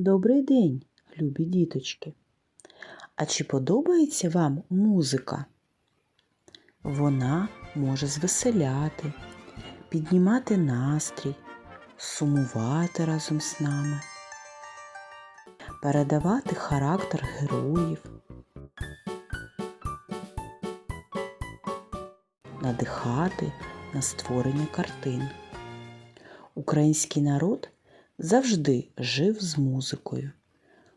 Добрий день, любі діточки. А чи подобається вам музика? Вона може звеселяти, піднімати настрій, сумувати разом з нами, передавати характер героїв, надихати на створення картин. Український народ завжди жив з музикою,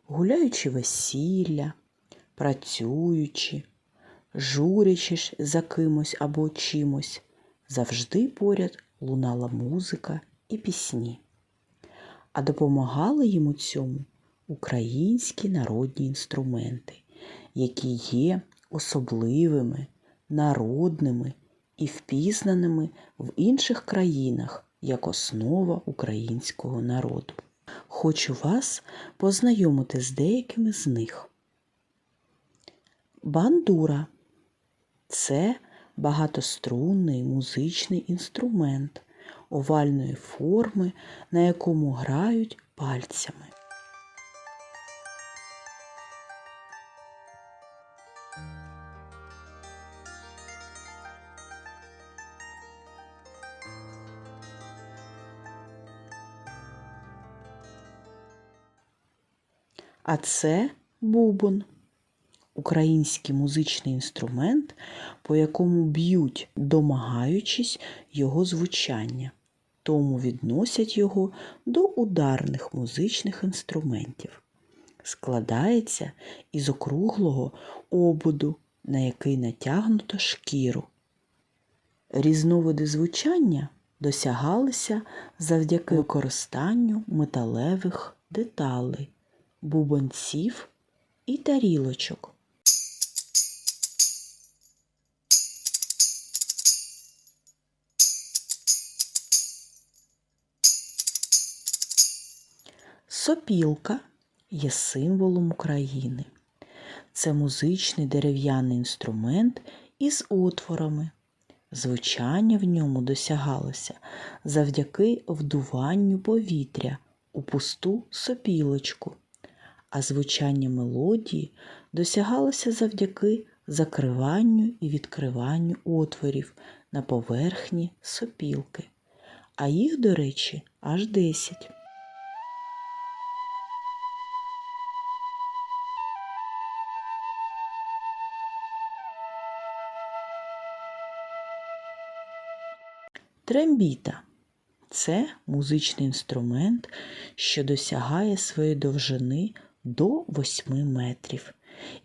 гуляючи весілля, працюючи, журячись за кимось або чимось, завжди поряд лунала музика і пісні. А допомагали їм у цьому українські народні інструменти, які є особливими, народними і впізнаними в інших країнах як основа українського народу. Хочу вас познайомити з деякими з них. Бандура це багатострунний музичний інструмент овальної форми, на якому грають пальцями. А це бубон. Український музичний інструмент, по якому б'ють, домагаючись його звучання, тому відносять його до ударних музичних інструментів. Складається із округлого обуду, на який натягнуто шкіру. Різновиди звучання досягалися завдяки використанню металевих деталей, бубонців і тарілочок. Сопілка є символом України. Це музичний дерев'яний інструмент із отворами. Звучання в ньому досягалося завдяки вдуванню повітря у пусту сопілочку, а звучання мелодії досягалося завдяки закриванню і відкриванню отворів на поверхні сопілки, а їх, до речі, аж 10. Трембіта це музичний інструмент, що досягає своєї довжини до 8 метрів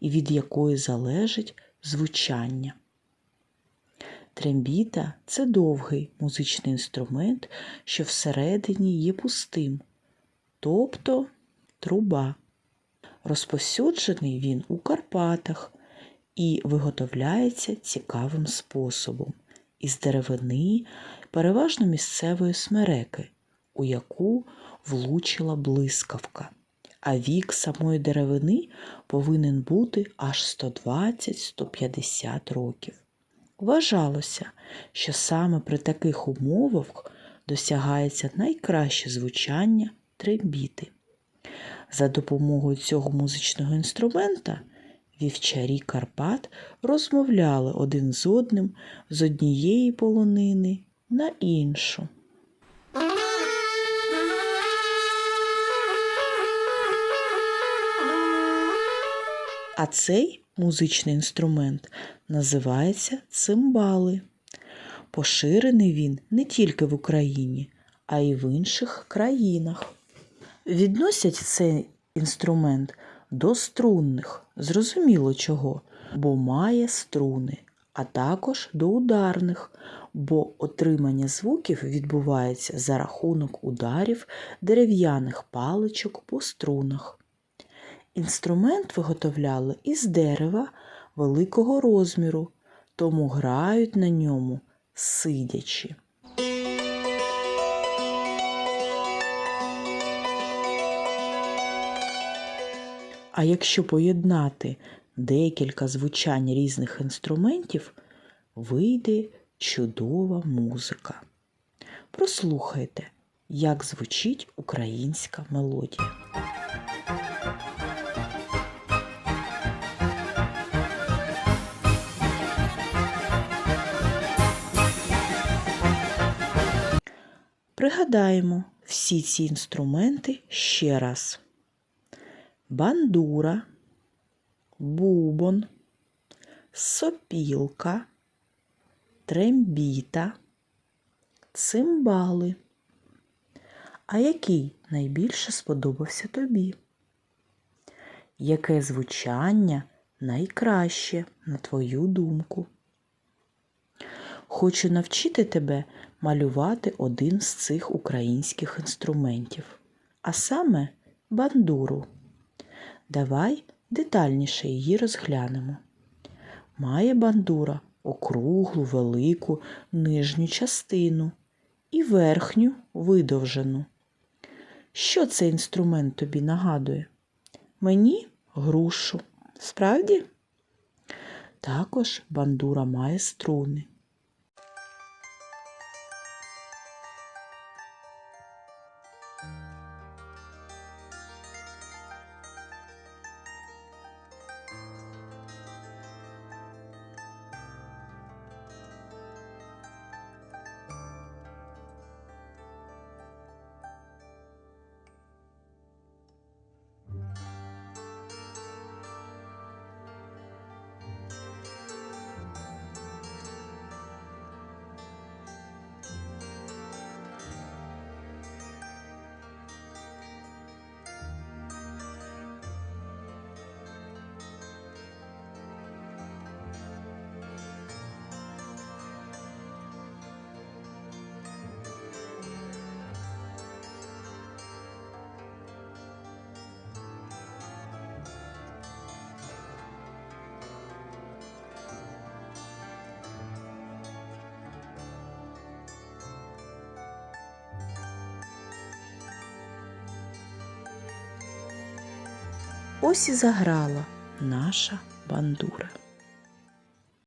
і від якої залежить звучання. Трембіта це довгий музичний інструмент, що всередині є пустим, тобто труба. Розповсюджений він у Карпатах і виготовляється цікавим способом із деревини, переважно місцевої смереки, у яку влучила блискавка. А вік самої деревини повинен бути аж 120-150 років. Вважалося, що саме при таких умовах досягається найкраще звучання трембіти. За допомогою цього музичного інструмента вівчарі Карпат розмовляли один з одним з однієї полонини на іншу. А цей музичний інструмент називається цимбали. Поширений він не тільки в Україні, а й в інших країнах. Відносять цей інструмент до струнних, зрозуміло чого, бо має струни, а також до ударних, бо отримання звуків відбувається за рахунок ударів дерев'яних паличок по струнах. Інструмент виготовляли із дерева великого розміру, тому грають на ньому сидячи. А якщо поєднати декілька звучань різних інструментів, вийде чудова музика. Прослухайте, як звучить українська мелодія. Пригадаємо всі ці інструменти ще раз: бандура, бубон, сопілка, трембіта, цимбали. А який найбільше сподобався тобі? Яке звучання найкраще, на твою думку? Хочу навчити тебе малювати один з цих українських інструментів, а саме бандуру. Давай детальніше її розглянемо. Має бандура округлу, велику нижню частину і верхню видовжену. Що цей інструмент тобі нагадує? Мені грушу. Справді? Також бандура має струни. Ось і заграла наша бандура.